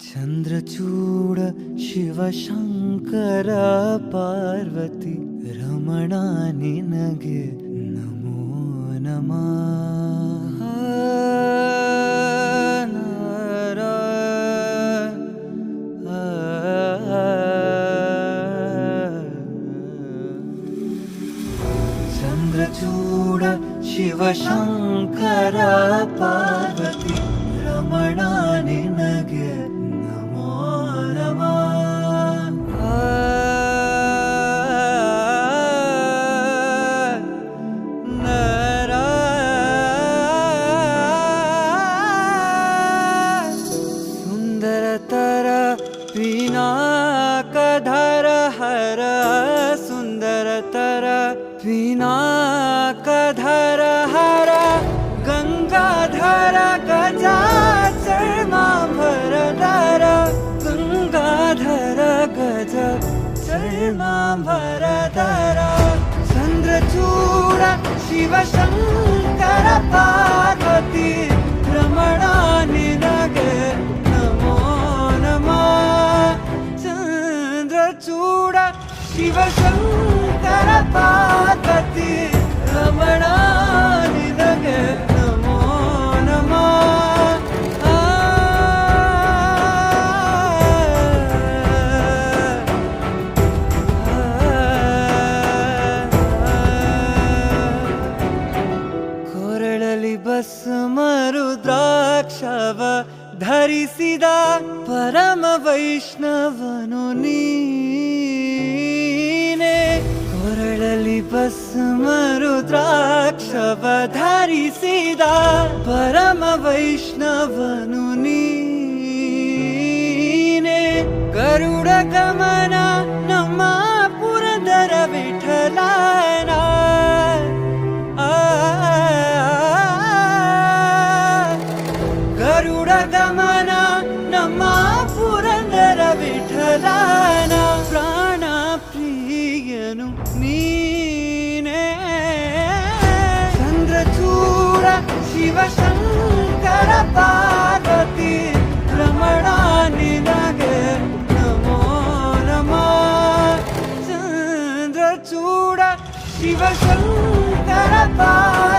चन्द्रचूड शिवशङ्कर पार्वती रमणा निनगे नमो नमः। चन्द्रचूड शिवशङ्कर पार्वती रमणा सुन्दरतर पिनाकधर हर सुन्दरतर पिनाकधर हर गङ्गाधर गजा चर्माभरधर गङ्गाधर गज चर्माभरधर चन्द्रचूड शिवशङ्कर ಶಿವಶಂಕರ ಪಾರ್ವತಿ ನಮೋ ನಮ. ಕೊರಳಲಿ ಬಸ್ ಮರುದ್ರಾಕ್ಷವ ಧರಿಸಿದ ಪರಮ ವೈಷ್ಣವನು ನೀ. बस्मरुद्राक्षि सीता परम वैष्णवन गरुडम ಶಿವಶಂಕರ ಪಾರ್ವತಿ ರಮಣ ನಿನಗೆ ನಮೋ ನಮಃ ಚಂದ್ರಚೂಡ ಶಿವಶಂಕರ ಪಾರ್ವತಿ